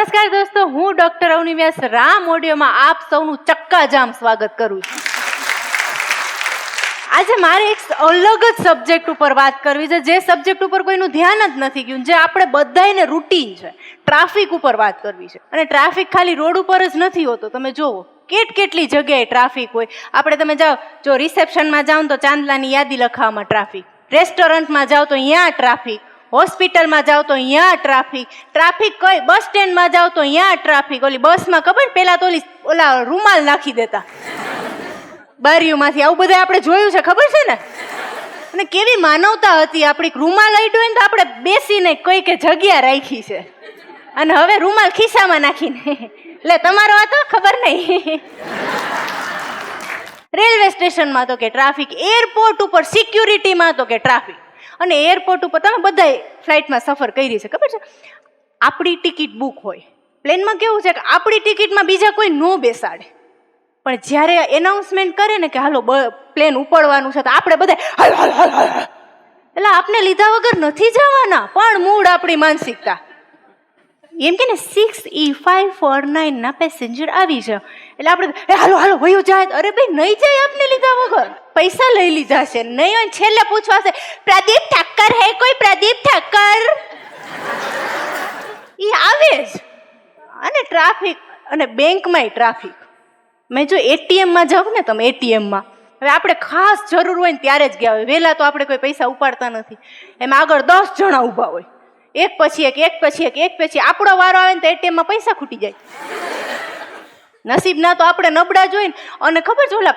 નમસ્કાર દોસ્તો, હું ડોક્ટર અવની વ્યાસ રામ ઓડિયોમાં આપ સૌનું ચક્કાજામ સ્વાગત કરું છું. આજે મારે એક અલગ જ સબ્જેક્ટ ઉપર વાત કરવી છે, જે સબ્જેક્ટ ઉપર કોઈનું ધ્યાન જ નથી ગયું, જે આપણે બધાયને રૂટીન છે ટ્રાફિક ઉપર વાત કરવી છે. અને ટ્રાફિક ખાલી રોડ ઉપર જ નથી હોતો, તમે જુઓ, કેટ કેટલી જગ્યાએ ટ્રાફિક હોય. આપણે તમે જાઓ, જો રિસેપ્શનમાં જાઓ તો ચાંદલાની યાદી લખાવવામાં ટ્રાફિક રેસ્ટોરન્ટમાં જાઓ તો અહીંયા ટ્રાફિક હોસ્પિટલમાં જાઓ તો અહીંયા ટ્રાફિક. ટ્રાફિક કઈ? બસ સ્ટેન્ડમાં જાઓ તો અહીંયા ટ્રાફિક. ઓલી બસમાં ખબર? પેલા તો ઓલી ઓલા રૂમાલ નાખી દેતા. બારીઓમાંથી. આવું બધું આપણે જોયું છે, ખબર છે ને? અને કેવી માનવતા હતી. આપણી રૂમાલ અડ્યો ને તો આપણે બેસીને કોઈ કે જગ્યા રાખી છે. અને હવે રૂમાલ ખિસ્સામાં નાખીને. એટલે તમારો આ તો ખબર નહીં. રેલવે સ્ટેશનમાં તો કે ટ્રાફિક. એરપોર્ટ ઉપર સિક્યુરિટીમાં તો કે ટ્રાફિક. અને એરપોર્ટ ઉપર તમે બધાએ ફ્લાઇટમાં સફર કરી છે, ખબર છે? આપણી ટિકિટ બુક હોય. પ્લેનમાં કેવું છે કે આપણી ટિકિટમાં બીજા કોઈ ન બેસાડે. પણ જ્યારે એનાઉન્સમેન્ટ કરે ને કે હાલો પ્લેન ઉપડવાનું છે, તો આપણે બધા. એટલે આપને લીધા વગર નથી જવાના, પણ મૂળ આપણી માનસિકતા. એમ કે ને six E five four nine ના પેસેન્જર આવી છે એટલે આપણે હાલો હાલો, વયું જાય અરે ભાઈ, નહીં જાય આપને લીધા વગર. પૈસા લઈ લીધા છે, નહીં હોય છેલ્લે પૂછવા છે. પ્રદીપ ઠક્કર હે કોઈ? પ્રદીપ ઠક્કર એ આવે જ. અને ટ્રાફિક અને બેંકમાંય ટ્રાફિક મેં જો એટીએમમાં જાવ ને તમે એટીએમમાં હવે આપણે ખાસ જરૂર હોય ને, ત્યારે જ ગયા હોય. વહેલા તો આપણે કોઈ પૈસા ઉપાડતા નથી. એમાં આગળ દસ જણા ઊભા હોય. એક પછી એક એક પછી એક એક પછી આપણો વારો આવે ને તો એટીએમમાં પૈસા ખૂટી જાય. નસીબ ના તો આપણે નબળા જોઈને, અને ખબર છે ઓલા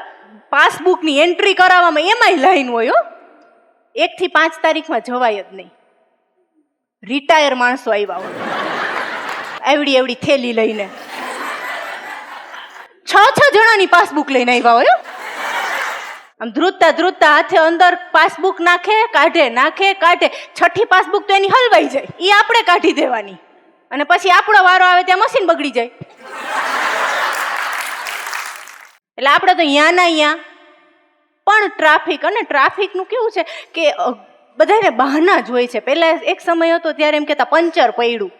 પાસબુકની એન્ટ્રી કરાવવામાં એમાંય લાઈન હોય હો. એકથી પાંચ તારીખમાં જવાય જ નહીં. રિટાયર માણસો આવ્યા હોય. એવડી એવડી થેલી લઈને. છ છ જણાની પાસબુક લઈને આવ્યા હોય. આમ ધ્રુતતા ધ્રુતતા હાથે અંદર પાસબુક નાખે, કાઢે નાખે, કાઢે. છઠ્ઠી પાસબુક તો એની હલવાઈ જાય. એ આપણે કાઢી દેવાની. અને પછી આપણો વારો આવે ત્યાં મશીન બગડી જાય. એટલે આપણે તો અહીંયા ના અહીંયા પણ ટ્રાફિક, અને ટ્રાફિકનું કેવું છે કે બધાને બહાના જ હોય છે. પહેલાં એક સમય હતો ત્યારે એમ કહેતા પંચર પડ્યું.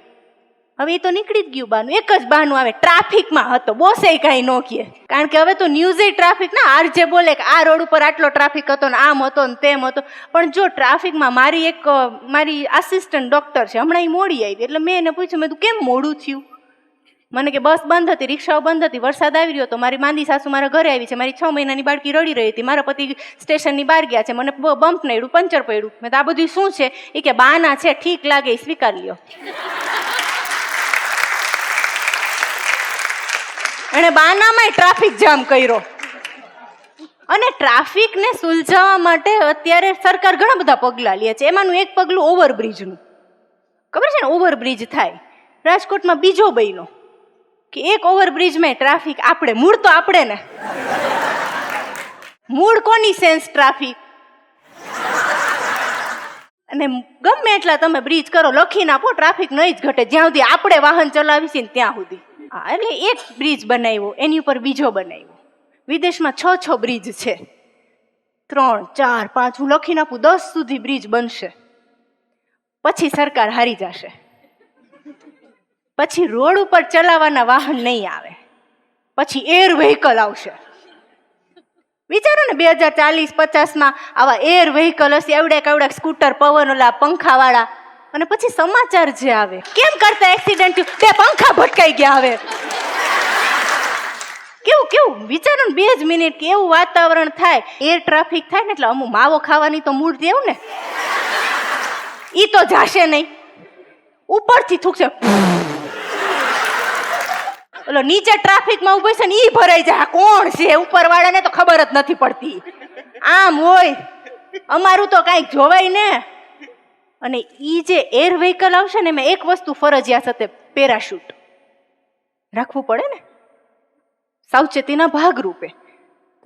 હવે એ તો નીકળી જ ગયું બાનું. એક જ બહાનું આવે. ટ્રાફિકમાં હતો. બોસે કાંઈ ન કહે. કારણ કે હવે તો ન્યૂઝે ટ્રાફિક ના આરજે બોલે કે આ રોડ ઉપર આટલો ટ્રાફિક હતો ને આમ હતો ને તેમ હતો. પણ જો ટ્રાફિકમાં મારી એક, મારી આસિસ્ટન્ટ ડોક્ટર છે, હમણાં એ મોડી આવી. એટલે મેં એને પૂછ્યું, મેં તું કેમ મોડું થયું? મને કે, બસ બંધ હતી, રિક્ષાઓ બંધ હતી, વરસાદ આવી રહ્યો તો મારી માંદી સાસુ મારા ઘરે આવી છે. મારી છ મહિનાની બાળકી રડી રહી હતી. મારા પતિ સ્ટેશનની બહાર ગયા છે. મને બમ્પ નડ્યું પંચર પડ્યું. મેં તો આ બધું શું છે? એ કે, બાના છે, ઠીક લાગે એ સ્વીકાર લ્યો. એણે બાનામાંય ટ્રાફિક જામ કર્યો. અને ટ્રાફિકને સુલઝાવવા માટે અત્યારે સરકાર ઘણા બધા પગલાં લે છે. એમાંનું એક પગલું ઓવરબ્રિજનું ખબર છે ને? ઓવરબ્રિજ થાય. રાજકોટમાં બીજો બન્યો કે એક ઓવરબ્રિજમાં ટ્રાફિક આપણે, મૂળ તો આપણે ને. મૂળ કોની સેન્સ ટ્રાફિક અને ગમે એટલા તમે બ્રિજ કરો, લખી નાખો ટ્રાફિક નહીં જ ઘટે. જ્યાં સુધી આપણે વાહન ચલાવીશું ને ત્યાં સુધી. હા, એટલે એક બ્રિજ બનાવ્યો, એની ઉપર બીજો બનાવ્યો. વિદેશમાં છ છ બ્રિજ છે. ત્રણ, ચાર, પાંચ, હું લખી નાખું, દસ સુધી બ્રિજ બનશે. પછી સરકાર હારી જશે. પછી રોડ ઉપર ચલાવવાના વાહન નહીં આવે. પછી એર વ્હીકલ આવશે. વિચારો ને, બે હજાર ચાલીસ, પચાસમાં આવા એર વ્હીકલ હશે એવડે કેવડા સ્કૂટર પવન ઓલા પંખાવાળા અને પછી સમાચાર જે આવે, કેમ કરતા એક્સિડન્ટ બે પંખા ભટકાઈ ગયા હવે. કેવું કેવું? વિચારો બે જ મિનિટ કે એવું વાતાવરણ થાય એર ટ્રાફિક થાય ને એટલે અમુક માવો ખાવાની તો મૂળ દેવું ને. ઈ તો જાશે નહીં. ઉપરથી થૂકશે. ઓલો નીચે ટ્રાફિકમાં ઊભો છે ને ઈ ભરાઈ જાય. કોણ છે? ઉપરવાળાને તો ખબર જ નથી પડતી. આમ હોય. અમારું તો કાંઈક જોવાય ને. અને ઈ જે એર વ્હીકલ આવશે ને એમાં એક વસ્તુ ફરજિયાત હશે પેરાશૂટ રાખવું પડે ને? સાવચેતીના ભાગરૂપે.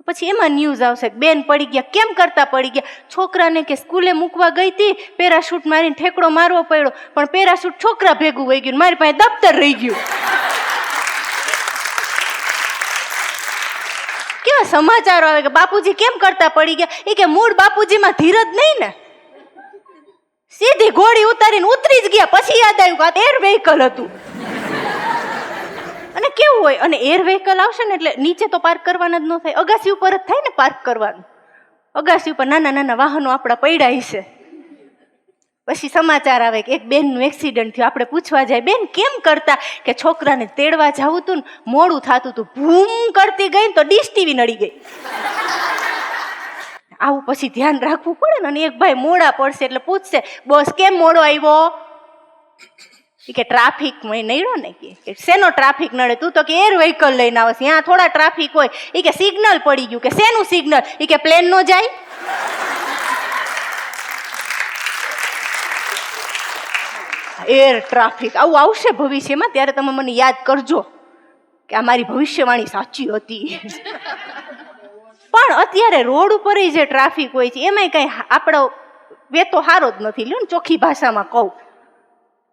પછી એમાં ન્યૂઝ આવશે બેન પડી ગયા, કેમ કરતા પડી ગયા? છોકરાને કે સ્કૂલે મૂકવા ગઈ હતી પેરાશૂટ મારીને ઠેકડો મારવો પડ્યો, પણ પેરાશૂટ છોકરા ભેગું વહી ગયું મારી પાસે દફતર રહી ગયું. કેવા સમાચારો આવે કે બાપુજી કેમ કરતા પડી ગયા? એ કે મૂળ બાપુજીમાં ધીરજ નહીં ને? સીધી ઘોડી ઉતારીને ઉતરી જ ગયા. પછી યાદ આવ્યું કે આ એર વેહિકલ હતું. અને કેવું હોય? અને એર વેહિકલ આવશે ને એટલે નીચે તો પાર્ક કરવાના જ ન થાય. અગાસી ઉપર જ થાય ને પાર્ક કરવાનું. અગાસી ઉપર નાના નાના વાહનો આપણા પડ્યા છે પછી સમાચાર આવે કે એક બેનનું એક્સિડન્ટ થયું. આપણે પૂછવા જાય, બેન, કેમ કરતા? કે છોકરાને તેડવા જાવું હતું ને મોડું થતું હતું ભૂમ કરતી ગઈ ને તો ડીશ ટીવી નડી ગઈ. આવું પછી ધ્યાન રાખવું પડે ને અને એક ભાઈ મોડા પડશે એટલે પૂછશે, બોસ, કેમ મોડો આવ્યો? કે, ટ્રાફિક નડ્યો ને કે. શેનો ટ્રાફિક નડે? તું તો કે એર વ્હીકલ લઈને આવશે. ત્યાં થોડા ટ્રાફિક હોય. ઈ કે, સિગ્નલ પડી ગયું. કે, શેનું સિગ્નલ? ઈ કે, પ્લેન નો જાય. એર ટ્રાફિક આવું આવશે ભવિષ્યમાં, ત્યારે તમે મને યાદ કરજો કે આ મારી ભવિષ્યવાણી સાચી હતી. પણ અત્યારે રોડ ઉપર જે ટ્રાફિક હોય છે, એમાંય કંઈ આપણો વેતો સારો જ નથી. લ્યો ને ચોખ્ખી ભાષામાં કહું.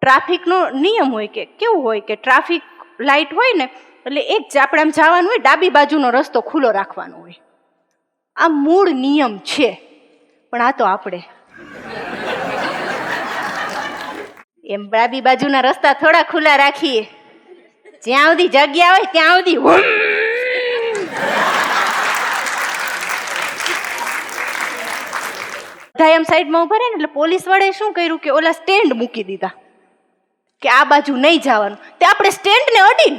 ટ્રાફિકનો નિયમ હોય કે, કેવું હોય કે ટ્રાફિક લાઇટ હોય ને, એટલે એક જ આપણે આમ જવાનું હોય, ડાબી બાજુનો રસ્તો ખુલ્લો રાખવાનો હોય. આ મૂળ નિયમ છે, પણ આ તો આપણે. એમ ડાબી બાજુના રસ્તા થોડા ખુલ્લા રાખીએ. જ્યાં સુધી જગ્યા હોય ત્યાં સુધી બધા એમ સાઈડમાં ઊભા રહે ને એટલે પોલીસ વાળાએ શું કર્યું કે ઓલા સ્ટેન્ડ મૂકી દીધા. કે આ બાજુ નહીં જવાનું. તે આપણે સ્ટેન્ડને અડી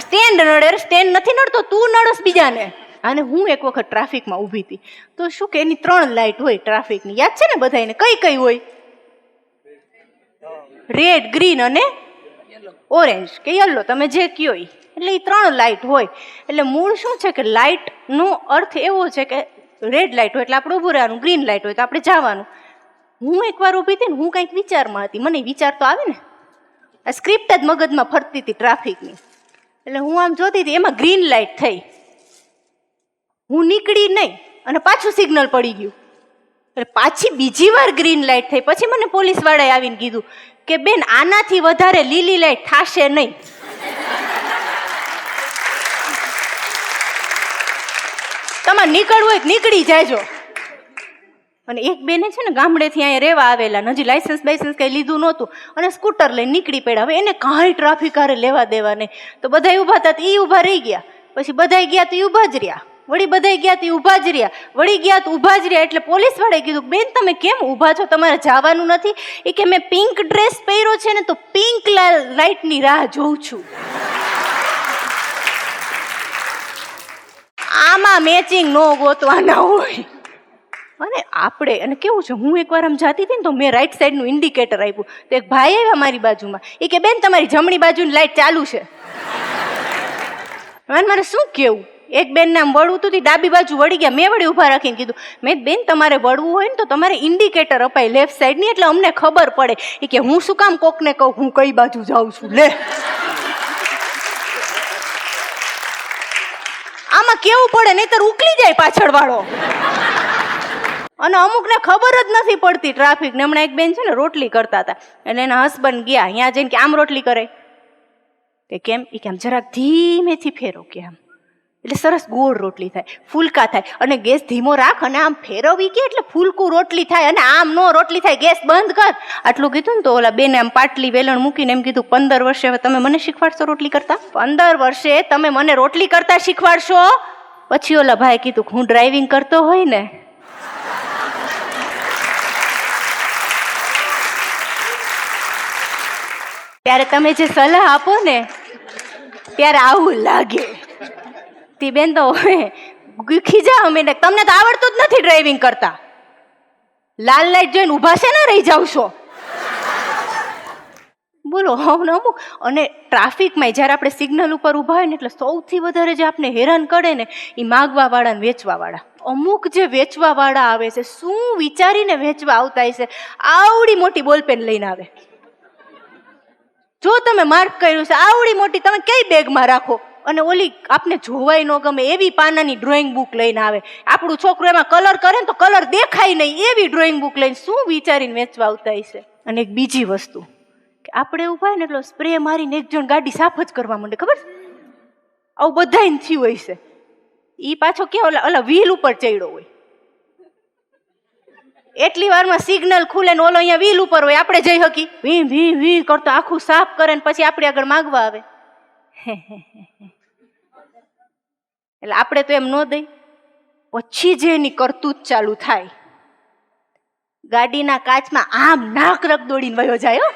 સ્ટેન્ડ નડે સ્ટેન્ડ નથી નડતો, તું નડસ બીજાને. અને હું એક વખત ટ્રાફિકમાં ઊભી હતી. તો શું કે એની ત્રણ લાઇટ હોય ટ્રાફિકની. યાદ છે ને બધાને કઈ કઈ હોય? રેડ, ગ્રીન અને ઓરેન્જ. કે યલો, તમે જે કયો એટલે એ ત્રણ લાઇટ હોય. એટલે મૂળ શું છે કે લાઇટનો અર્થ એવો છે કે રેડ લાઇટ હોય એટલે આપણે ઊભું રહેવાનું ગ્રીન લાઇટ હોય તો આપણે જવાનું. હું એકવાર ઊભી હતી ને હું કંઈક વિચારમાં હતી. મને વિચાર તો આવે ને. આ સ્ક્રિપ્ટ જ મગજમાં ફરતી હતી ટ્રાફિકની એટલે હું આમ જોતી હતી, એમાં ગ્રીન લાઇટ થઈ. હું નીકળી નહીં, અને પાછું સિગ્નલ પડી ગયું. એટલે પાછી બીજી વાર ગ્રીન લાઇટ થઈ. પછી મને પોલીસવાળાએ આવીને કીધું કે, બેન, આનાથી વધારે લીલી લાઇટ થાશે નહીં. તમારે નીકળવું હોય નીકળી જાયજો. અને એક બેને છે ને ગામડેથી અહીંયા રહેવા આવેલા હજી લાયસન્સ બાયસન્સ કંઈ લીધું નહોતું. અને સ્કૂટર લઈને નીકળી પડ્યા. હવે એને કાંઈ ટ્રાફિક હારે લેવા દેવા નહીં. તો બધા ઊભા હતા એ ઊભા રહી ગયા. પછી બધા ગયા તો એ ઊભા જ રહ્યા. વળી બધા ગયા તો ઊભા જ રહ્યા. વળી ગયા તો ઊભા જ રહ્યા. એટલે પોલીસ વાળાએ કીધું, બેન, તમે કેમ ઊભા છો? તમારે જવાનું નથી. એ કે મેં પિંક ડ્રેસ પહેર્યો છે ને, તો પિંક લાઇટની રાહ જોઉં છું. આમાં મેચિંગ નો ગોતવાના હોય. અને આપણે, અને કેવું છે, હું એકવાર આમ જાતી હતી ને તો મેં રાઈટ સાઈડનું ઇન્ડિકેટર આપ્યું. તો એક ભાઈ આવ્યા મારી બાજુમાં. એ કે, બેન, તમારી જમણી બાજુની લાઈટ ચાલુ છે. મને મારે શું કેવું? એક બેનને આમ વળવું હતું ડાબી બાજુ વળી ગયા. મેં વળી ઊભા રાખીને કીધું, મેં બેન, તમારે વળવું હોય ને તો તમારે ઇન્ડિકેટર અપાય લેફ્ટ સાઈડની એટલે અમને ખબર પડે. એ કે, હું શું કામ કોકને કહું? હું કઈ બાજુ જાઉં છું? લે. આમાં કેવું પડે નહીતર ઉકલી જાય પાછળ વાળો અને અમુકને ખબર જ નથી પડતી ટ્રાફિક ને. હમણાં એક બેન છે ને રોટલી કરતા હતા. એટલે એના હસબન્ડ ગયા, અહીંયા જઈને કે આમ રોટલી કરે. કે કેમ? એ કેમ જરાક ધીમેથી ફેરો કે આમ. એટલે સરસ ગોળ રોટલી થાય, ફૂલકા થાય. અને ગેસ ધીમો રાખ અને આમ ફેરવવી કે એટલે ફૂલકું રોટલી થાય અને આમ નો રોટલી થાય, ગેસ બંધ કર. આટલું કીધું ને તો ઓલા બેને આમ પાટલી વેલણ મૂકીને એમ કીધું, પંદર વર્ષે તમે મને શીખવાડશો રોટલી કરતા? પંદર વર્ષે તમે મને રોટલી કરતા શીખવાડશો? પછી ઓલા ભાઈ કીધું, હું ડ્રાઇવિંગ કરતો હોય ને. ત્યારે તમે જે સલાહ આપો ને, ત્યારે આવું લાગે. તી બેન તો ખીજા અમે તમને તો આવડતું જ નથી ડ્રાઇવિંગ કરતા. લાલ લાઈટ જોઈને ઊભા છે ને, રહી જાવ છો. બોલો, હું અમુક અને ટ્રાફિકમાં જ્યારે આપણે સિગ્નલ ઉપર ઊભા હોય ને, એટલે સૌથી વધારે જે આપણે હેરાન કરે ને એ માગવા વાળા ને વેચવા વાળા અમુક જે વેચવા વાળા આવે છે, શું વિચારીને વેચવા આવતા હશે, આવડી મોટી બોલપેન લઈને આવે. જો તમે માર્ક કર્યું છે, આવડી મોટી, તમે કઈ બેગમાં રાખો? અને ઓલી આપને જોવાય ન ગમે એવી પાનાની ડ્રોઈંગ બુક લઈને આવે. આપણું છોકરું એમાં કલર કરે ને તો કલર દેખાય નહીં, એવી ડ્રોઈંગ બુક લઈને શું વિચારીને વેચવા આવતા હશે? અને એક બીજી વસ્તુ, કે આપણે હોય ને એટલો સ્પ્રે મારીને એક જણ ગાડી સાફ જ કરવા માંડે, ખબર? આવું બધાને થયું હોય છે. એ પાછો કે ઓલા ઓલા વ્હીલ ઉપર ચડ્યો હોય. એટલી વારમાં સિગ્નલ ખુલે ને ઓલો અહીંયા વ્હીલ ઉપર હોય, આપણે જઈ હકી વી વી વી કરતો આખું સાફ કરે ને પછી આપણી આગળ માગવા આવે. એટલે આપણે તો એમ ન દઈ. પછી જે એની કરતૂત ચાલુ થાય. ગાડીના કાચમાં આમ નાક રગ દોડીને વયો જાય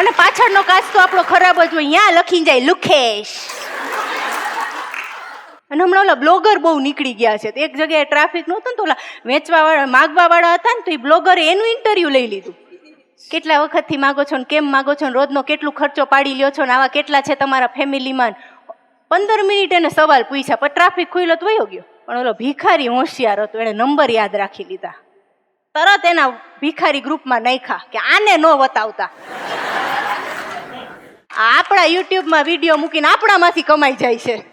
અને પાછળનો કાચ તો આપણો ખરાબ જ હોય. ત્યાં લખી જાય, લુખેશ. અને હમણાં ઓલા બ્લોગર બહુ નીકળી ગયા છે. એક જગ્યાએ ટ્રાફિક નહોતું ને તો ઓલા વેચવા વાળા માગવા વાળા હતા ને તો એ બ્લોગરે એનું ઇન્ટરવ્યુ લઈ લીધું. કેટલા વખતથી માગો છો ને કેમ માગો છો ને રોજનો કેટલું ખર્ચો પાડી લ્યો છો ને આવા કેટલા છે તમારા ફેમિલીમાં? પંદર મિનિટ એને સવાલ પૂછ્યા, પણ ટ્રાફિક ખુલ્લો તો વયો ગયો. પણ ઓલો ભિખારી હોશિયાર હતો, એણે નંબર યાદ રાખી લીધા. તરત એના ભિખારી ગ્રુપમાં નાખ્યા કે આને ન વતાવતા. આપણા યુટ્યુબમાં વીડિયો મૂકીને આપણામાંથી કમાઈ જાય છે.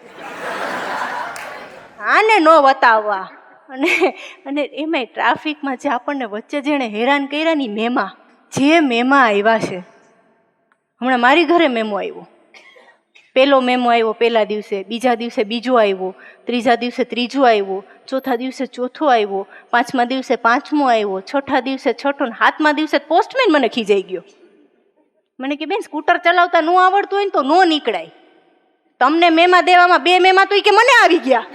આને ન વતાવવા. અને અને એમાંય ટ્રાફિકમાં જે આપણને વચ્ચે જેણે હેરાન કર્યા ની મેમા. જે મેમા આવ્યા છે. હમણાં મારી ઘરે મેમો આવ્યો પહેલો મેમો આવ્યો પહેલા દિવસે, બીજા દિવસે બીજો આવ્યો ત્રીજા દિવસે ત્રીજો આવ્યો ચોથા દિવસે ચોથો આવ્યો પાંચમા દિવસે પાંચમો આવ્યો છઠ્ઠા દિવસે છઠ્ઠો ને સાતમા દિવસે પોસ્ટમેન મને ખીજાઈ ગયો. મને કે, બેન, સ્કૂટર ચલાવતા ન આવડતું હોય ને તો ન નીકળાય. તમને મેમાં દેવામાં બે મેમાં તો એ કે મને આવી ગયા.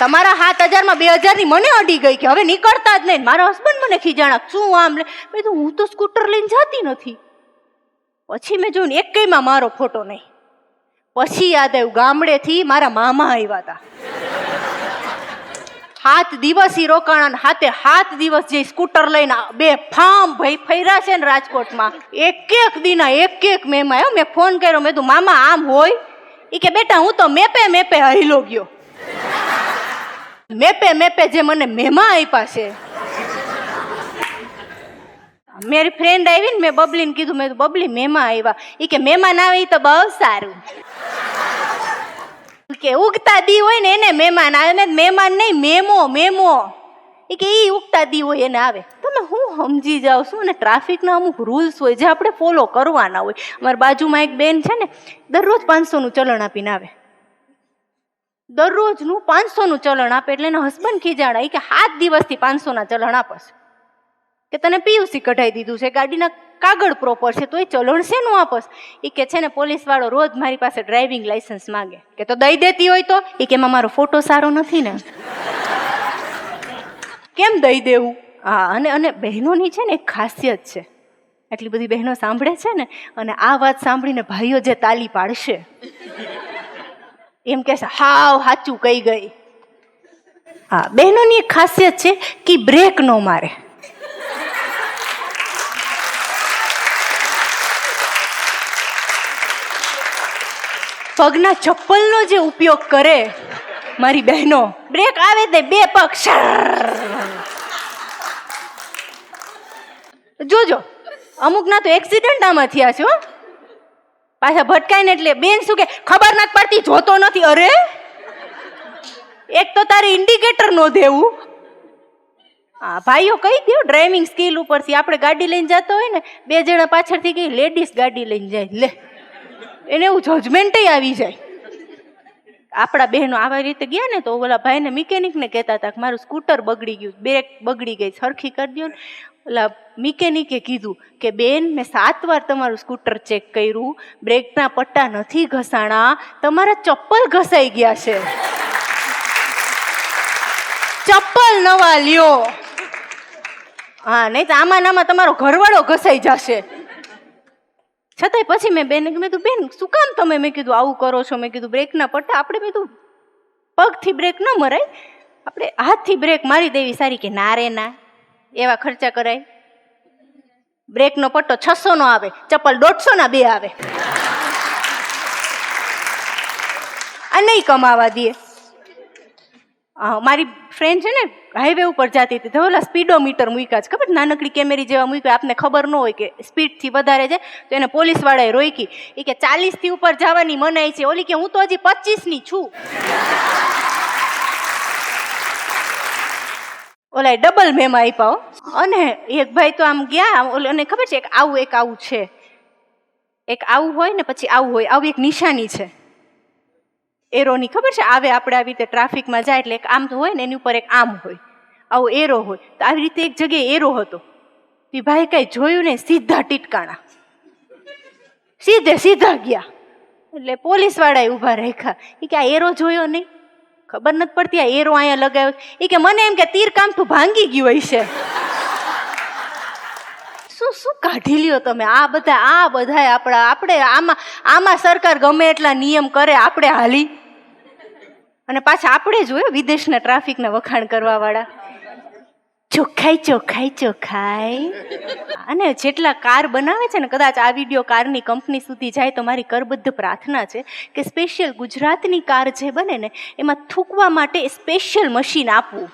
તમારા સાત હજારમાં બે હજારની મને અડી ગઈ કે હવે નીકળતા જ નહીં. મારા હસબન્ડ મને ખીજાણા, શું આમ લે? મેં તો હું તો સ્કૂટર લઈને જતી નથી. પછી મેં જોયું એક એકેયમાં મારો ફોટો નહીં. પછી યાદ આવ્યું, ગામડેથી મારા મામા આવ્યા હતા. હાથ દિવસ ઈ રોકાણા હાથે હાથ દિવસ જે સ્કૂટર લઈને બે ફામ ભાઈ ફર્યા છે ને રાજકોટમાં, એક એક દીના એક એક મેમાં મેં ફોન કર્યો, મેં તું મામા, આમ હોય? એ કે, બેટા, હું તો મેપે મેપે હૈલો ગયો. મેપે મેપે જે મને મેમાં આપ્યા છે. મારી ફ્રેન્ડ આવી ને મેં બબલીને કીધું, મેં બબલી મેમાં આવ્યા એ કે, મહેમાન આવે તો બહુ સારું. કે, ઉગતા દી હોય ને એને મહેમાન આવે, ને મહેમાન નહીં, મેમો મેમો. એ કે એ ઉગતા દી હોય એને આવે. તમે હું સમજી જાઉં છું ને ટ્રાફિકના અમુક રૂલ્સ હોય જે આપણે ફોલો કરવાના હોય. અમારી બાજુમાં એક બેન છે ને, દરરોજ પાંચસોનું ચલણ આપીને આવે. દરરોજનું પાંચસોનું ચલણ આપે એટલે એના હસબન્ડ ખીજાડાય કે સાત દિવસથી પાંચસોના ચલણ આપસ. કે તને પીયુસી કઢાઈ દીધું છે, ગાડીના કાગળ પ્રોપર છે, તો એ ચલણ શેનું આપસ? એ કે છે ને, પોલીસવાળો રોજ મારી પાસે ડ્રાઇવિંગ લાઇસન્સ માગે. કે તો દઈ દેતી હોય તો? એ કે એમાં મારો ફોટો સારો નથી ને. કેમ દઈ દેવું? હા, અને અને બહેનોની છે ને એક ખાસિયત છે. આટલી બધી બહેનો સાંભળે છે ને, અને આ વાત સાંભળીને ભાઈઓ જે તાલી પાડશે એમ કે હાવ સાચું કહી ગઈ. હા, બહેનોની એક ખાસિયત છે કે બ્રેક ન મારે. પગના ચપ્પલનો જે ઉપયોગ કરે, મારી બહેનો બ્રેક આવે તે બે પગ. જોજો અમુક ના તો એક્સિડન્ટ આમાં થયા છે હો પાછા ભટકાય ને એટલે બેન શું કે, ખબર નથી પડતી, જોતો નથી. અરે! એક તો તારે ઇન્ડિકેટર નો દેવું. હા ભાઈઓ કહી દો ડ્રાઇવિંગ સ્કિલ ઉપરથી. આપણે ગાડી લઈને જતો હોય ને, બે જણા પાછળથી કઈ લેડીઝ ગાડી લઈને જાય. લે. એને એવું જજમેન્ટે આવી જાય. આપણા બહેનો આવા રીતે ગયા ને, તો ઓલા ભાઈને મિકેનિકને કહેતા હતા કે, મારું સ્કૂટર બગડી ગયું, બ્રેક બગડી ગઈ, સરખી કરી દો ને. ઓલા મિકેનિકે કીધું કે, બેન, મેં સાત વાર તમારું સ્કૂટર ચેક કર્યું. બ્રેકના પટ્ટા નથી ઘસાણા. તમારા ચપ્પલ ઘસાઈ ગયા છે. ચપ્પલ નવા લ્યો. હા, નહીં તો આમાં નામાં તમારો ઘરવાળો ઘસાઈ જશે. છતાંય પછી મેં બેન, મેં કીધું, બેન, શું કામ તમે? મેં કીધું, આવું કરો છો. મેં કીધું, બ્રેકના પટ્ટા. આપણે મેં કીધું, પગથી બ્રેક ન મરાય. આપણે હાથથી બ્રેક મારી દેવી સારી કે ના રે ના. એવા ખર્ચા કરાય? બ્રેકનો પટ્ટો છસો નો આવે, ચપ્પલ દોઢસો ના બે આવે. આ નહીં કમાવા દે. મારી ફ્રેન્ડ છે ને હાઈવે ઉપર જતી હતી. તો ઓલા સ્પીડોમીટર મૂક્યા છે. ખબર નાનકડી કેમેરી જેવા મૂક્યા, આપને ખબર ન હોય કે સ્પીડથી વધારે છે. તો એને પોલીસવાળાએ રોકી. એ કે ચાલીસથી ઉપર જવાની મનાઈ છે. ઓલી કે હું તો હજી પચીસની છું. ઓલા ડબલ મેમાં આપ્યા. અને એક ભાઈ તો આમ ગયા અને ખબર છે, એક આવું એક આવું છે. એક આવું હોય ને પછી આવું હોય. આવું એક નિશાની છે. એરોની ખબર છે? આવે આપણે આવી રીતે ટ્રાફિકમાં જાય એટલે એક આમ તો હોય ને, એની ઉપર એક આમ હોય. આવો એરો હોય. તો આવી રીતે એક જગ્યાએ એરો હતો. એ ભાઈ કાંઈ જોયું ને સીધા ટીટકાણા. સીધે સીધા ગયા. એટલે પોલીસવાળાએ ઊભા રાખ્યા. એ કે આ એરો જોયો નહીં? ખબર નથી પડતી, આ એરો અહીંયા લગાવ્યો. એ કે મને એમ કે તીર કામ તો ભાંગી ગયું હોય છે. શું શું કાઢી લ્યો તમે? આ બધા આ બધા આપણા, આપણે આમાં આમાં સરકાર ગમે એટલા નિયમ કરે, આપણે હાલી. અને પાછા આપણે જ હોય વિદેશના ટ્રાફિકના વખાણ કરવા વાળા ચોખ્ખાઈ ચોખ્ખાઈ ચોખ્ખાઈ. અને જેટલા કાર બનાવે છે ને, કદાચ આ વીડિયો કારની કંપની સુધી જાય તો મારી કરબદ્ધ પ્રાર્થના છે કે સ્પેશિયલ ગુજરાતની કાર જે બને ને, એમાં થૂકવા માટે સ્પેશિયલ મશીન આપવું.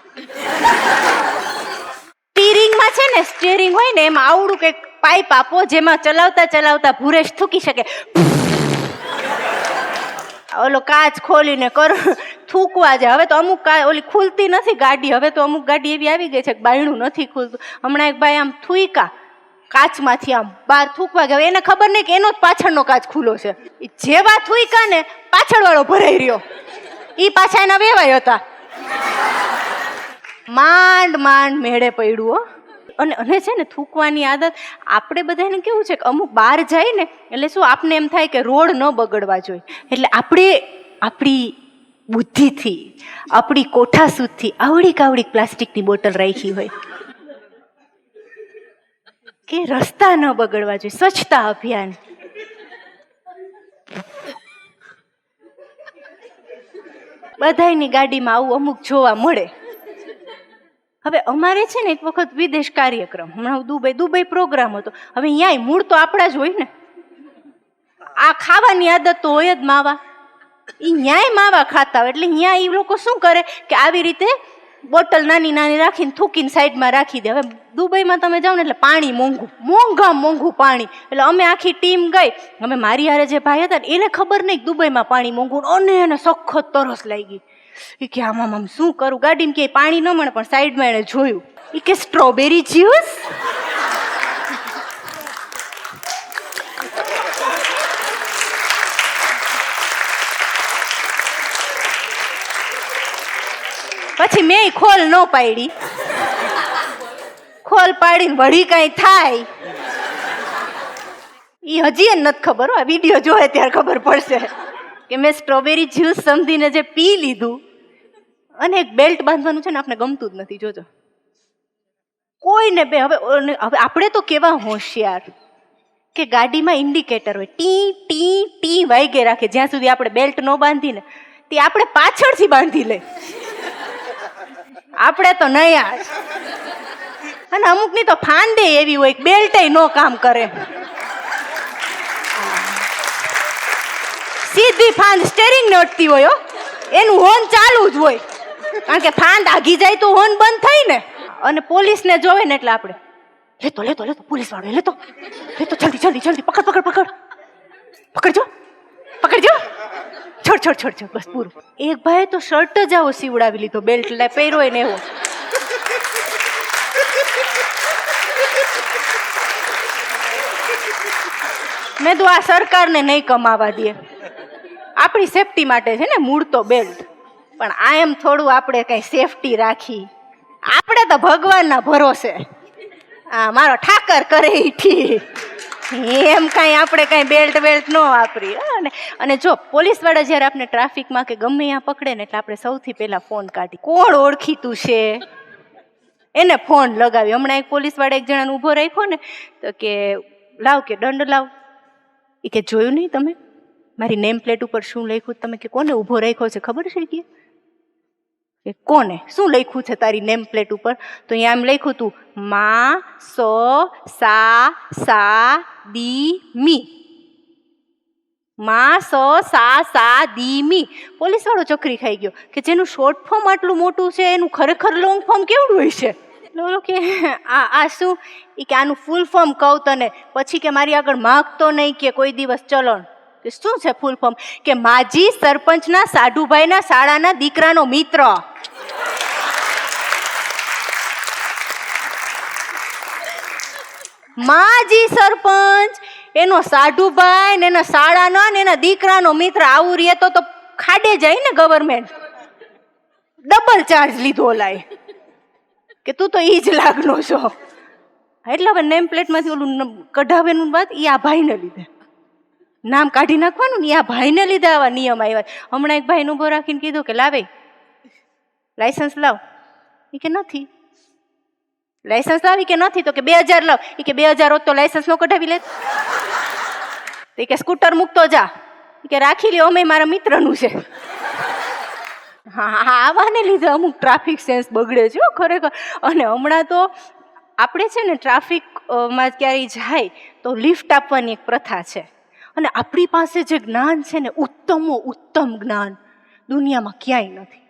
સ્ટીરિંગમાં છે ને સ્ટીરિંગ હોય ને, એમાં આવડું કંઈક પાઇપ આપો, જેમાં ચલાવતા ચલાવતા ભૂરેશ થૂકી શકે. ઓલો કાચ ખોલીને કર થૂકવા જાય. હવે તો અમુક ઓલી ખુલતી નથી ગાડી. હવે તો અમુક ગાડી એવી આવી ગઈ છે કે બાયણું નથી ખુલતું. હમણાં એક ભાઈ આમ થૂઈકા કાચમાંથી આમ બહાર થૂકવા ગયા. એને ખબર નહીં કે એનો જ પાછળનો કાચ ખુલ્લો છે. જેવા થૂકા ને પાછળવાળો ભરાઈ રહ્યો. એ પાછા એના વેવાય હતા. માંડ માંડ મેળે પડ્યું અને અને છે ને થૂકવાની આદત આપણે બધાને કેવું છે કે અમુક બહાર જાય ને, એટલે શું આપને એમ થાય કે રોડ ન બગડવા જોઈએ. એટલે આપણે આપણી બુદ્ધિથી, આપણી કોઠાસૂદથી આવડી કાવડી પ્લાસ્ટિકની બોટલ રાખી હોય. કે રસ્તા ન બગડવા જોઈએ, સ્વચ્છતા અભિયાન. બધાયની ગાડીમાં આવું અમુક જોવા મળે. હવે અમારે છે ને એક વખત વિદેશ કાર્યક્રમ, હમણાં દુબઈ દુબઈ પ્રોગ્રામ હતો. હવે અહીંયા મૂળ તો આપણા જ હોય ને. આ ખાવાની આદત તો હોય જ માવા. એ ન્યાય માવા ખાતા હોય, એટલે અહીંયા એ લોકો શું કરે? કે આવી રીતે બોટલ નાની નાની રાખીને થૂકીને સાઈડમાં રાખી દે. હવે દુબઈમાં તમે જાઓ ને એટલે પાણી મોંઘું, મોંઘા મોંઘું પાણી. એટલે અમે આખી ટીમ ગઈ. અમે મારી હારે જે ભાઈ હતા ને, એને ખબર નહીં દુબઈમાં પાણી મોંઘું અને એને સખત તરસ લાગી. એ કે, આમાં, આમ શું કરું? ગાડીમાં ક્યાંય પાણી ન મળે, પણ સાઈડમાં એણે જોયું. એ કે સ્ટ્રોબેરી જ્યુસ પછી મેં ખોલ ન પાડી. ખોલ પાડીને વળી કાંઈ થાય. એ હજી નથી ખબર હો વીડિયો જોવે ત્યારે ખબર પડશે. કે મેં સ્ટ્રોબેરી જ્યુસ સમજીને જે પી લીધું, અને એક બેલ્ટ બાંધવાનું છે ને આપણે ગમતું જ નથી, જોજો. કોઈને બે, હવે હવે આપણે તો કેવા હોશિયાર કે ગાડીમાં ઇન્ડિકેટર હોય, ટી ટી ટી વાગે રાખે, જ્યાં સુધી આપણે બેલ્ટ ન બાંધીને, તે આપણે પાછળથી બાંધી લે. આપણે તો નહીં આ. અને અમુકની તો ફાંદે એવી હોય બેલ્ટે નો કામ કરે. સીધી ફાંદ સ્ટેરિંગ ને અટતી હોય એનું હોર્ન ચાલુ જ હોય. કારણ કે ફાંદ આગી જાય તો હોર્ન બંધ થાય ને. અને પોલીસને જોવે ને એટલે આપણે, લેતો લેતો લેતો પોલીસ વાળો લેતો. લેતો, જલ્દી જલ્દી જલ્દી, પકડ પકડ પકડ. પકડજો પકડજો. છોડ છોડ છોડ છોડ, બસ પૂરું. એક ભાઈ તો શર્ટ જ આવો સીવડાવી લીધો બેલ્ટ લે પહેરો એને એવો. મેં તો આ સરકારને નહીં કમાવા દે. આપણી સેફટી માટે છે ને, મૂળ તો બેલ્ટ પણ આ એમ થોડું આપણે કઈ સેફટી રાખી. આપણે તો ભગવાનના ભરોસે. આ મારો ઠાકર કરે ઠીક. એમ કાંઈ આપણે કાંઈ બેલ્ટ બેલ્ટ ન વાપરી અને અને જો, પોલીસવાળા જ્યારે આપણે ટ્રાફિકમાં કે ગમે ત્યાં પકડે ને એટલે આપણે સૌથી પહેલાં ફોન કાઢી કોણ ઓળખીતું છે? એને ફોન લગાવી હમણાં એક પોલીસવાળા એક જણાને ઊભો રાખ્યો ને, તો કે, લાવ કે, દંડ લાવ. એ કે, જોયું નહીં તમે? મારી નેમ પ્લેટ ઉપર શું લખ્યું? તમે કે, કોને ઊભો રાખ્યો છે? ખબર છે કે? કે કોને? શું લખ્યું છે તારી નેમ પ્લેટ ઉપર? તો અહીંયા એમ લખ્યું હતું, મા, સો, સા સા, દી, મી. મા, સો, સા સા, દી, મી. પોલીસવાળો ચોકરી ખાઈ ગયો કે જેનું શોર્ટ ફોર્મ આટલું મોટું છે, એનું ખરેખર લોંગ ફોર્મ કેવડું હોય છે? ઓલો કે, આ આ શું? એ કે, આનું ફૂલ ફોર્મ કહું તને. પછી કે મારી આગળ માગતો નહીં કે કોઈ દિવસ ચલણ. શું છે ફૂલ ફોર્મ કે માજી સરપંચના સાઢુભાઈના શાળાના દીકરાનો મિત્ર. માજી સરપંચ, એનો સાઢુભાઈ ને એના શાળાનો ને એના દીકરાનો મિત્ર આવું રહે તો ખાડે જાય ને ગવર્મેન્ટ ડબલ ચાર્જ લીધો લાય કે તું તો ઈ જ લાગનો છો. એટલે હવે નેમ પ્લેટમાંથી ઓલું કઢાવેનું બાદ એ આ ભાઈને લીધે. નામ કાઢી નાખવાનું ને આ ભાઈને લીધે આવા નિયમ આવ્યા હમણાં એક ભાઈને ઊભો રાખીને કીધું કે, લાવે, લાયસન્સ લાવ. એ કે, નથી. લાયસન્સ લાવી કે, નથી. તો કે, બે હજાર લાવ. એ કે, બે હજાર હોત તો લાયસન્સ નો કઢાવી લેત. એ કે, સ્કૂટર મૂકતો જા. કે, રાખી લ્યો, અમે મારા મિત્રનું છે. હા હા આવાને લીધે અમુક ટ્રાફિક સેન્સ બગડે છે ખરેખર. અને હમણાં તો આપણે છે ને ટ્રાફિકમાં ક્યારેય જાય તો લિફ્ટ આપવાની એક પ્રથા છે. અને આપણી પાસે જે જ્ઞાન છે ને, ઉત્તમો, ઉત્તમ જ્ઞાન દુનિયામાં ક્યાંય નથી.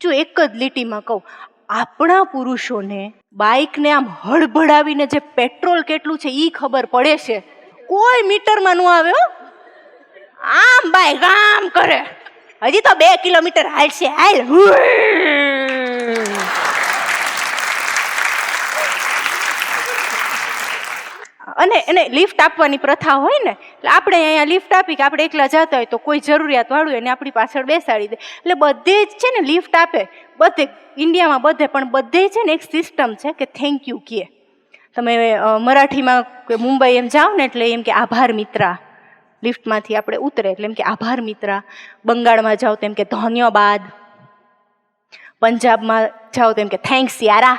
જો એક જ લીટીમાં કહું, આપણા પુરુષોને બાઇકને આમ હળભળાવીને જે પેટ્રોલ કેટલું છે એ ખબર પડે છે. કોઈ મીટરમાં ન આવે આમ બાઈક આમ કરે. હજી તો બે કિલોમીટર હાલશે. હાલ. અને એને લિફ્ટ આપવાની પ્રથા હોય ને, એટલે આપણે અહીંયા લિફ્ટ આપી કે આપણે એકલા જતા હોય તો કોઈ જરૂરિયાત વાળું એને આપણી પાછળ બેસાડી દે. એટલે બધે જ છે ને લિફ્ટ આપે, બધે, ઇન્ડિયામાં બધે, પણ બધે છે ને એક સિસ્ટમ છે કે થેન્ક યુ કે તમે મરાઠીમાં કે મુંબઈ એમ જાઓ ને એટલે એમ કે આભાર મિત્રા લિફ્ટમાંથી આપણે ઉતરે એટલે એમ કે આભાર મિત્રા. બંગાળમાં જાઓ તો એમ કે ધન્યવાદ. પંજાબમાં જાઓ તો એમ કે થેન્ક્સ યારા.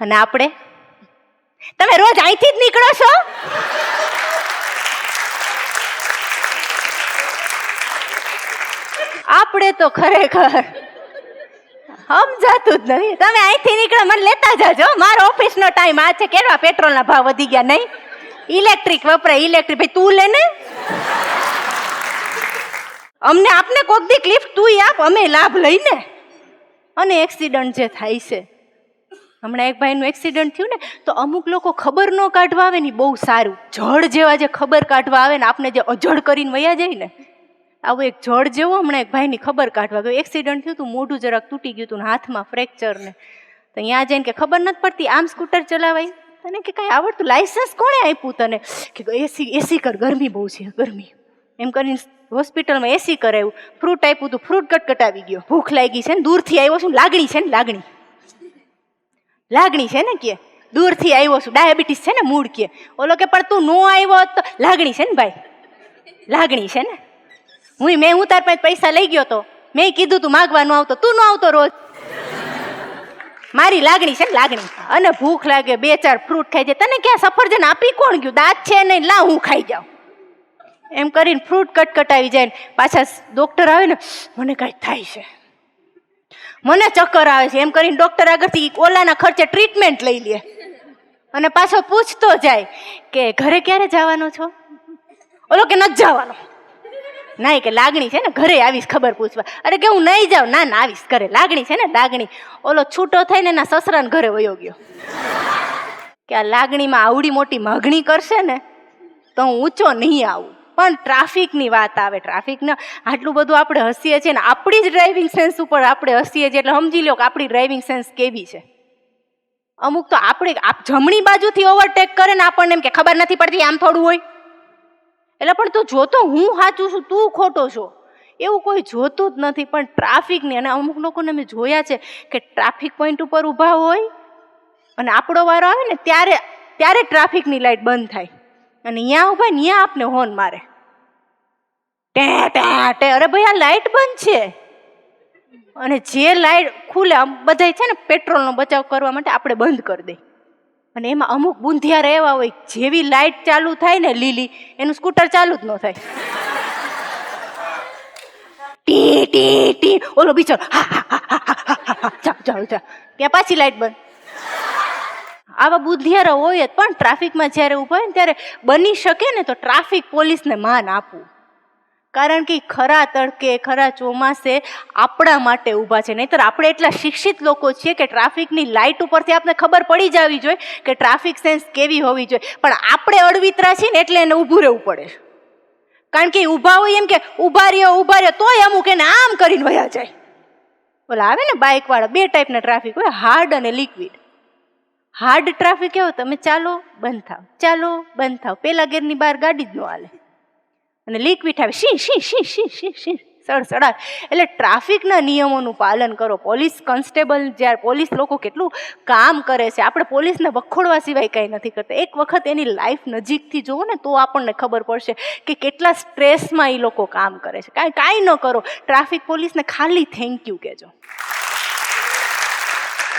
અને આપણે તમે રોજ અહીંથી જ નીકળો છો? આપણે તો ખરેખર સમજાતું જ નથી તમે અહીંથી નીકળો, મને લેતા જાજો. મારો ઓફિસનો ટાઈમ આ છે. કેવા પેટ્રોલના ભાવ વધી ગયા નહીં. ઇલેક્ટ્રિક વપરાય, ઇલેક્ટ્રિક. ભાઈ, તું લે ને. અમને આપને કોક દી ક્લિફ તું આપ, અમે લાભ લઈને. અને એક્સિડન્ટ જે થાય છે હમણાં એક ભાઈનું એક્સિડન્ટ થયું ને, તો અમુક લોકો ખબર ન કાઢવા આવે ને બહુ સારું. જળ જેવા જે ખબર કાઢવા આવે ને આપણે જે અજળ કરીને વયા જાય ને, આવું એક જળ જેવો હમણાં એક ભાઈની ખબર કાઢવા ગયો. એક્સિડન્ટ થયું હતું મોઢું જરાક તૂટી ગયું હતું ને, હાથમાં ફ્રેક્ચર ને. તો અહીંયા જઈને કે ખબર નથી પડતી, આમ સ્કૂટર ચલાવાય. તને કે કાંઈ આવડતું? લાઇસન્સ કોણે આપ્યું તને? કે એસી એસી કર, ગરમી બહુ છે, ગરમી. એમ કરીને હોસ્પિટલમાં એસી કરાવ્યું ફ્રૂટ આપ્યું હતું ફ્રૂટ કટકટાવી ગયો. ભૂખ લાગી છે ને, દૂરથી આવ્યો છું લાગણી છે ને, લાગણી. લાગણી છે ને કે? દૂરથી આવ્યો છું, ડાયાબિટીસ છે ને મૂળ કે? ઓલો કે, પણ તું નો આવ્યો તો લાગણી છે ને ભાઈ? લાગણી છે ને? હું મેં હું તાર પાસે પૈસા લઈ ગયો તો? મેં કીધું તું માગવાનું આવતો, તું ન આવતો રોજ. મારી લાગણી છે ને લાગણી. અને ભૂખ લાગે, બે ચાર ફ્રૂટ ખાઈ જાય. તને ક્યાં સફરજન આપી કોણ ગયું? દાંત છે નહીં લા હું ખાઈ જાઉં. એમ કરીને ફ્રૂટ કટકટાવી જાય પાછા ડોક્ટર આવે ને, મને કાંઈ થાય છે. મને ચક્કર આવે છે. એમ કરીને ડોક્ટર આગળથી ઓલાના ખર્ચે ટ્રીટમેન્ટ લઈ લે. અને પાછો પૂછતો જાય કે ઘરે ક્યારે જવાનો છો? ઓલો કે નથી જવાનો. ના કે લાગણી છે ને, ઘરે આવીશ ખબર પૂછવા. અરે કે હું નહીં જાઉં. ના ના, આવીશ ઘરે. લાગણી છે ને, લાગણી. ઓલો છૂટો થઈને એના સસરાને ઘરે વયો ગયો. કે આ લાગણીમાં આવડી મોટી માગણી કરશે ને, તો હું ઊંચો નહીં આવું. પણ ટ્રાફિકની વાત આવે. ટ્રાફિકને આટલું બધું આપણે હસીએ છીએ ને, આપણી જ ડ્રાઇવિંગ સેન્સ ઉપર આપણે હસીએ છીએ. એટલે સમજી લો કે આપણી ડ્રાઇવિંગ સેન્સ કેવી છે. અમુક તો આપણે, આપ જમણી બાજુથી ઓવરટેક કરે ને આપણને એમ કે ખબર નથી પડતી આમ થોડું હોય. એટલે પણ તું જોતો હું સાચું છું, તું ખોટો છો. એવું કોઈ જોતું જ નથી. પણ ટ્રાફિકની, અને અમુક લોકોને મેં જોયા છે કે ટ્રાફિક પોઈન્ટ ઉપર ઊભા હોય, અને આપણો વારો આવે ને, ત્યારે ત્યારે ટ્રાફિકની લાઇટ બંધ થાય. અને અહીંયા ઊભા ત્યાં આપને હોર્ન મારે ટે ટે અરે ભાઈ આ લાઈટ બંધ છે અને જે લાઈટ ખુલે આમ બધાય છે ને પેટ્રોલનો બચાવ કરવા માટે આપણે બંધ કરી દઈએ અને એમાં અમુક બુંધિયાર એવા હોય જેવી લાઈટ ચાલુ થાય ને લીલી એનું સ્કૂટર ચાલુ જ ન થાય ટી ટી ટી ઓલો બિચારો હા હા હા હા હા હા હા ત્યાં પાછી લાઈટ બંધ આવા બુદ્ધિયારા હોય જ, પણ ટ્રાફિકમાં જ્યારે ઊભા હોય ને ત્યારે બની શકે ને તો ટ્રાફિક પોલીસને માન આપવું. કારણ કે ખરા તડકે, ખરા ચોમાસે આપણા માટે ઊભા છે. નહીંતર આપણે એટલા શિક્ષિત લોકો છીએ કે ટ્રાફિકની લાઇટ ઉપરથી આપણે ખબર પડી જવી જોઈએ કે ટ્રાફિક સેન્સ કેવી હોવી જોઈએ. પણ આપણે અડવિતરા છીએ ને એટલે એને ઊભું રહેવું પડે કારણ કે ઊભા હોય એમ કે ઊભા રહ્યો ઊભા રહ્યો, તોય અમુક એને આમ કરીને વયા જાય. ઓલા આવે ને બાઇકવાળા, બે ટાઈપના ટ્રાફિક હોય, હાર્ડ અને લિક્વિડ. હાર્ડ ટ્રાફિક એવો, તમે ચાલો, બંધ થાવ. ચાલો, બંધ થાવ. પેલા ગેરની બહાર ગાડી જ ન હાલે. અને લિક્વિડ આવે શી શી શી શી શી શી સડસડાટ એટલે ટ્રાફિકના નિયમોનું પાલન કરો. પોલીસ કોન્સ્ટેબલ, જ્યારે પોલીસ લોકો કેટલું કામ કરે છે, આપણે પોલીસને વખોડવા સિવાય કંઈ નથી કરતા. એક વખત એની લાઈફ નજીકથી જુઓ ને, તો આપણને ખબર પડશે કે કેટલા સ્ટ્રેસમાં એ લોકો કામ કરે છે. કાંઈ કાંઈ ન કરો. ટ્રાફિક પોલીસને ખાલી થેન્ક યુ કહેજો.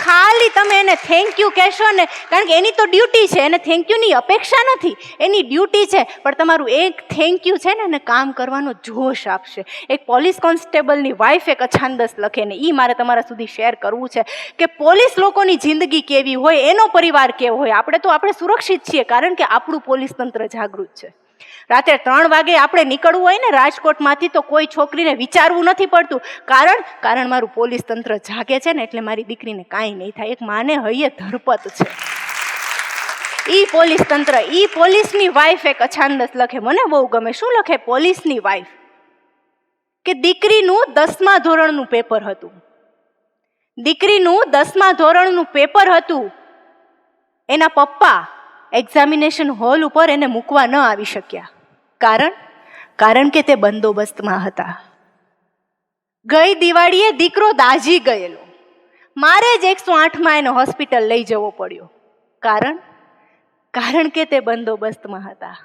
ખાલી તમે એને થેન્ક યુ કહેશો ને, કારણ કે એની તો ડ્યુટી છે, એને થેન્ક યુની અપેક્ષા નથી, એની ડ્યુટી છે, પણ તમારું એક થેન્ક યુ છે ને, એને કામ કરવાનો જોશ આપશે. એક પોલીસ કોન્સ્ટેબલની વાઈફ એક અછાંદસ લખે ને એ મારે તમારા સુધી શેર કરવું છે કે પોલીસ લોકોની જિંદગી કેવી હોય, એનો પરિવાર કેવો હોય, આપણે તો, આપણે સુરક્ષિત છીએ, કારણ કે આપણું પોલીસ તંત્ર જાગૃત છે. રાત્રે ત્રણ વાગે આપણે નીકળવું હોય ને, રાજકોટમાંથી તો કોઈ છોકરીને વિચારવું નથી પડતું. કારણ કારણ મારું પોલીસ તંત્ર જાગે છે ને, એટલે મારી દીકરીને કાંઈ નહીં થાય. એક માને હૈયે ધરપત છે. ઈ પોલીસ તંત્ર, ઈ પોલીસની વાઈફ એક અછાંદસ લખે. મને બહુ ગમે. શું લખે? પોલીસની વાઈફ કે દીકરીનું દસમા ધોરણનું પેપર હતું. દીકરીનું દસમા ધોરણનું પેપર હતું. એના પપ્પા એક્ઝામિનેશન હોલ ઉપર એને મૂકવા ન આવી શક્યા. કારણ? કારણ કે તે બંદોબસ્તમાં હતા. ગઈ દિવાળીએ દીકરો દાઝી ગયેલો. મારે જ એકસો આઠમાં એને હોસ્પિટલ લઈ જવો પડ્યો. કારણ? કારણ કે તે બંદોબસ્તમાં હતા.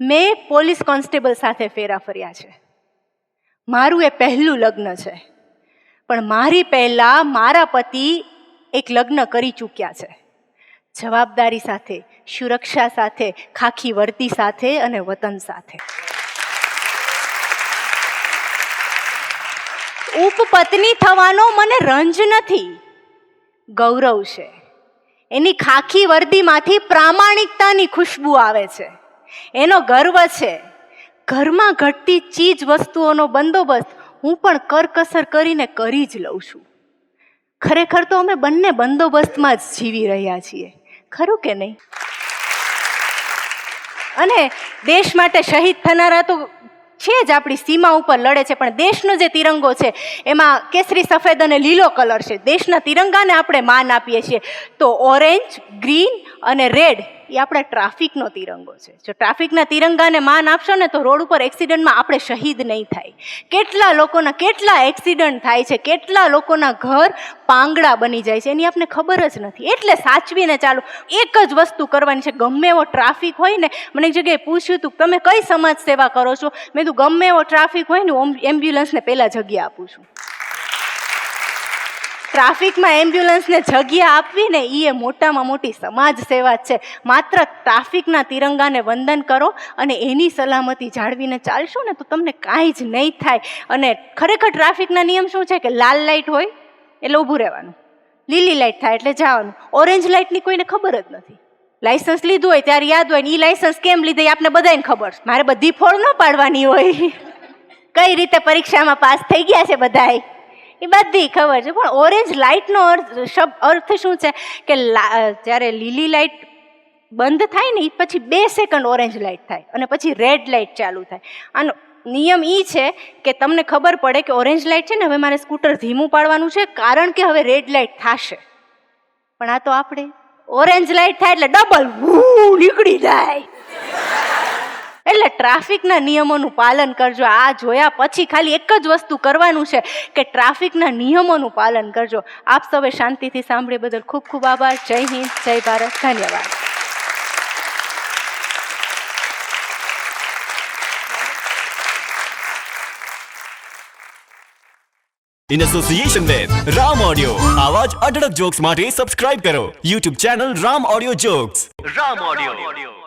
મેં પોલીસ કોન્સ્ટેબલ સાથે ફેરા ફર્યા છે. મારું એ પહેલું લગ્ન છે. પણ મારી પહેલાં મારા પતિ એક લગ્ન કરી ચૂક્યા છે. જવાબદારી સાથે, સુરક્ષા સાથે, ખાખી વર્દી સાથે અને વતન સાથે. ઉપપત્ની થવાનો મને રંજ નથી. ગૌરવ છે. એની ખાખી વર્દીમાંથી પ્રામાણિકતાની ખુશ્બુ આવે છે. એનો ગર્વ છે. ઘરમાં ઘટતી ચીજ વસ્તુઓનો બંદોબસ્ત હું પણ કરકસર કરીને કરી જ લઉં છું. ખરેખર તો અમે બંને બંદોબસ્તમાં જ જીવી રહ્યા છીએ. ખરું કે નહીં? અને દેશ માટે શહીદ થનારા તો છે જ, આપણી સીમા ઉપર લડે છે, પણ દેશનો જે તિરંગો છે, એમાં કેસરી, સફેદ અને લીલો કલર છે. દેશના તિરંગાને આપણે માન આપીએ છીએ. તો ઓરેન્જ, ગ્રીન અને રેડ એ આપણા ટ્રાફિકનો તિરંગો છે. જો ટ્રાફિકના તિરંગાને માન આપશો ને તો રોડ ઉપર એક્સિડન્ટમાં આપણે શહીદ નહીં થાય. કેટલા લોકોના, કેટલા એક્સિડન્ટ થાય છે, કેટલા લોકોના ઘર પાંગડા બની જાય છે, એની આપને ખબર જ નથી. એટલે સાચવીને ચાલો, એક જ વસ્તુ કરવાની છે, ગમે એવો ટ્રાફિક હોય ને, મને એક જગ્યાએ પૂછ્યું હતું, તમે કઈ સમાજ સેવા કરો છો? મેં તું ગમે એવો ટ્રાફિક હોય ને એમ્બ્યુલન્સને પહેલાં જગ્યા આપું છું. ટ્રાફિકમાં એમ્બ્યુલન્સને જગ્યા આપવી ને એ મોટામાં મોટી સમાજ સેવા છે. માત્ર ટ્રાફિકના તિરંગાને વંદન કરો અને એની સલામતી જાળવીને ચાલશો ને તો તમને કાંઈ જ નહીં થાય. અને ખરેખર ટ્રાફિકના નિયમ શું છે કે લાલ લાઇટ હોય એટલે ઊભું રહેવાનું. લીલી લાઇટ થાય એટલે જવાનું. ઓરેન્જ લાઇટની કોઈને ખબર જ નથી. લાઇસન્સ લીધું હોય ત્યારે યાદ હોય ને એ લાઇસન્સ કેમ લીધે આપને બધાને ખબર મારે બધી ફોડ ન પાડવાની હોય. કઈ રીતે પરીક્ષામાં પાસ થઈ ગયા છે બધાય? એ બધી ખબર છે. પણ ઓરેન્જ લાઇટનો અર્થ શબ્દ અર્થ શું છે? કે જ્યારે લીલી લાઇટ બંધ થાય ને પછી બે સેકન્ડ ઓરેન્જ લાઇટ થાય અને પછી રેડ લાઇટ ચાલુ થાય. આનો નિયમ એ છે કે તમને ખબર પડે કે ઓરેન્જ લાઇટ છે ને, હવે મારે સ્કૂટર ધીમું પાડવાનું છે, કારણ કે હવે રેડ લાઇટ થશે. પણ આ તો આપણે ઓરેન્જ લાઇટ થાય એટલે ડબલ નીકળી જાય. એટલે ટ્રાફિકના નિયમોનું પાલન કરજો. આ જોયા પછી ખાલી એક જ વસ્તુ કરવાનું છે કે ટ્રાફિકના નિયમોનું પાલન કરજો. આપ સૌએ શાંતિથી સાંભળી બદલ ખૂબ ખૂબ આભાર. જય હિન્દ જય ભારત. ધન્યવાદ. In association with Ram Audio. આવા જ અઢળક જોક્સ માટે સબસ્ક્રાઇબ કરો YouTube channel Ram audio jokes Ram audio